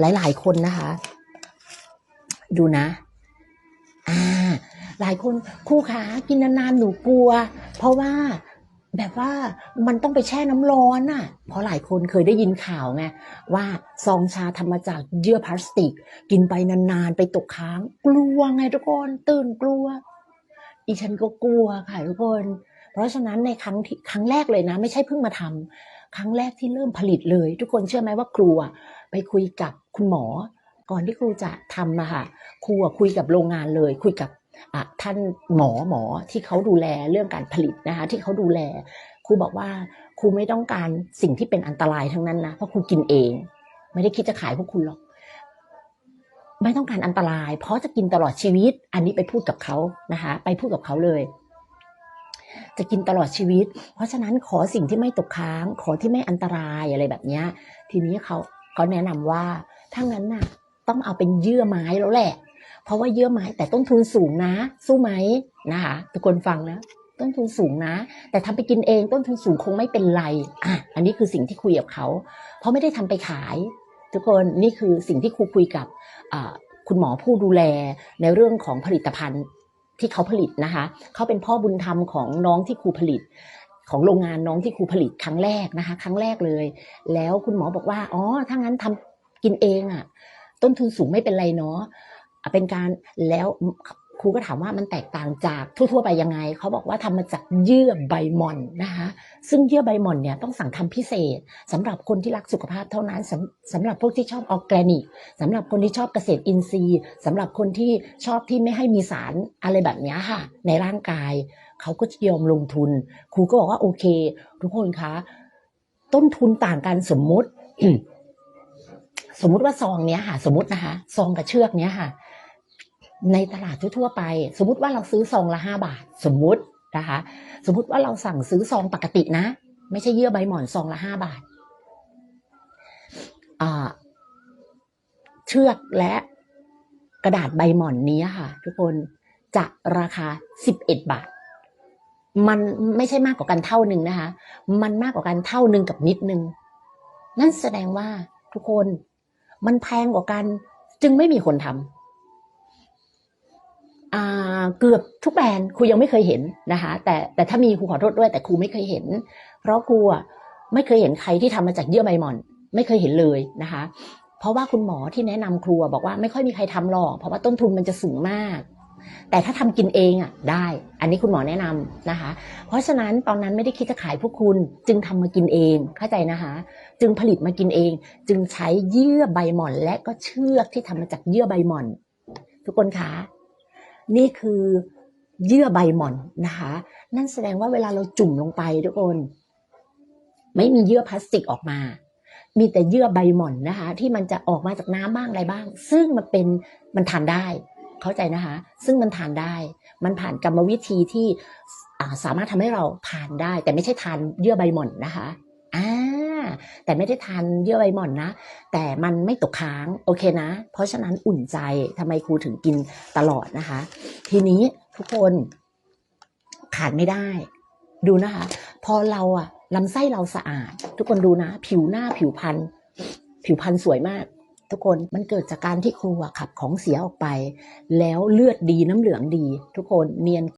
หลาย ๆ คนนะคะ ดูนะ อ่า หลายคนครูขากินนานๆหนูกลัว เพราะว่าแบบว่ามันต้องไปแช่น้ำร้อนน่ะ เพราะหลายคนเคยได้ยินข่าวไงว่าซองชาทำมาจากเยื่อพลาสติก กินไปนานๆไปตกค้าง กลัวไงทุกคนตื่นกลัว อีฉันก็กลัวค่ะทุกคน เพราะฉะนั้นในครั้งที่ครั้งแรกเลยนะ ไม่ใช่เพิ่งมาทำครั้งแรกที่เริ่มผลิตเลย ทุกคนเชื่อไหมว่าครูอะไปคุยกับ คุณหมอ ก่อนที่ครูจะทำอะค่ะครูอะคุยกับโรงงานเลย คุยกับท่านหมอหมอที่เขาดูแลเรื่องการผลิตนะคะที่เขาดูแลครูบอกว่าครูไม่ต้องการสิ่งที่เป็นอันตรายทั้งนั้นนะเพราะครูกินเอง ไม่ได้คิดจะขายพวกคุณหรอก ไม่ต้องการอันตราย เพราะจะกินตลอดชีวิต อันนี้ไปพูดกับเขานะคะไปพูดกับเขาเลยจะกินตลอดชีวิต เพราะฉะนั้นขอสิ่งที่ไม่ตกค้าง ขอที่ไม่อันตรายอะไรแบบเนี้ยทีนี้เขาเขาแนะนำว่า ถ้างั้นน่ะ ต้องเอาเป็นเยื่อไม้แล้วแหละ เพราะว่าเยื่อไม้แต่ต้นทุนสูงนะ สู้ไหมนะคะทุกคนฟังนะต้นทุนสูงนะ แต่ทำไปกินเองต้นทุนสูงคงไม่เป็นไรอะอันนี้คือสิ่งที่คุยกับเขา เพราะไม่ได้ทำไปขาย ทุกคนนี่คือสิ่งที่ครูคุยกับคุณหมอผู้ดูแลในเรื่องของผลิตภัณฑ์ที่เขาผลิตนะคะ เขาเป็นพ่อบุญธรรมของน้องที่ครูผลิต ของโรงงานน้องที่ครูผลิตครั้งแรกนะคะ ครั้งแรกเลย แล้วคุณหมอบอกว่าอ๋อถ้างั้นทำ กินเองอะ่ะ ต้นทุนสูงไม่เป็นไรเนาะเป็นการแล้วครูก็ถามว่ามันแตกต่างจากทั่ว ๆ ไปยังไง เขาบอกว่าทำมาจากเยื่อใบหม่อนนะคะซึ่งเยื่อใบหม่อนเนี่ยต้องสั่งทำพิเศษสำหรับคนที่รักสุขภาพเท่านั้นสำสำหรับพวกที่ชอบออร์แกนิกสำหรับคนที่ชอบเกษตรอินทรีย์สำหรับคนที่ชอบที่ไม่ให้มีสารอะไรแบบนี้ค่ะ ในร่างกาย เขาก็ยอมลงทุน ครูก็บอกว่าโอเค ทุกคนคะ ต้นทุนต่างกันสมมุติ สมมุติว่าซองเนี้ยค่ะ สมมตินะคะซองกับเชือกเนี้ยค่ะ ในตลาดทั่วๆไป สมมติว่าเราซื้อซองละห้าบาท สมมุตินะคะ สมมติว่าเราสั่งซื้อซองปกตินะ ไม่ใช่เยื่อใบหมอนซองละห้าบาทอ่าเชือกและกระดาษใบหมอนนี้ค่ะ ทุกคนจะราคาสิบเอ็ดบาท มันไม่ใช่มากกว่ากันเท่าหนึ่งนะคะ มันมากกว่ากันเท่าหนึ่งกับนิดนึงนั่นแสดงว่าทุกคน มันแพงกว่ากัน จึงไม่มีคนทำเกือบทุกแบรนด์ครูยังไม่เคยเห็นนะคะ แต่แต่ถ้ามีครูขอโทษด้วย แต่ครูไม่เคยเห็น เพราะครูอะไม่เคยเห็นใครที่ทำมาจากเยื่อใบหม่อน ไม่เคยเห็นเลยนะคะ เพราะว่าคุณหมอที่แนะนำครูบอกว่าไม่ค่อยมีใครทำหรอกเพราะว่าต้นทุนมันจะสูงมาก แต่ถ้าทำกินเองอะได้ อันนี้คุณหมอแนะนำนะคะ เพราะฉะนั้นตอนนั้นไม่ได้คิดจะขายพวกคุณจึงทำมากินเองเข้าใจนะคะ จึงผลิตมากินเอง จึงใช้เยื่อใบหม่อน และก็เชือกที่ทำมาจากเยื่อใบหม่อน ทุกคนคะนี่คือเยื่อใบหม่อนนะคะ นั่นแสดงว่าเวลาเราจุ่มลงไปทุกคนไม่มีเยื่อพลาสติกออกมา มีแต่เยื่อใบหม่อนนะคะ ที่มันจะออกมาจากน้ำบ้างอะไรบ้าง ซึ่งมันเป็นมันทานได้ เข้าใจนะคะ ซึ่งมันทานได้ มันผ่านกรรมวิธีที่สามารถทำให้เราทานได้ แต่ไม่ใช่ทานเยื่อใบหม่อนนะคะอ่าแต่ไม่ได้ทานเยื่อใบหม่อนนะ แต่มันไม่ตกค้างโอเคนะ เพราะฉะนั้นอุ่นใจทำไมครูถึงกินตลอดนะคะ ทีนี้ทุกคนขาดไม่ได้ ดูนะคะ พอเราอะลำไส้เราสะอาด ทุกคนดูนะ ผิวหน้าผิวพรรณผิวพรรณสวยมาก ทุกคนมันเกิดจากการที่ครูขับของเสียออกไป แล้วเลือดดีน้ำเหลืองดี ทุกคนเนียน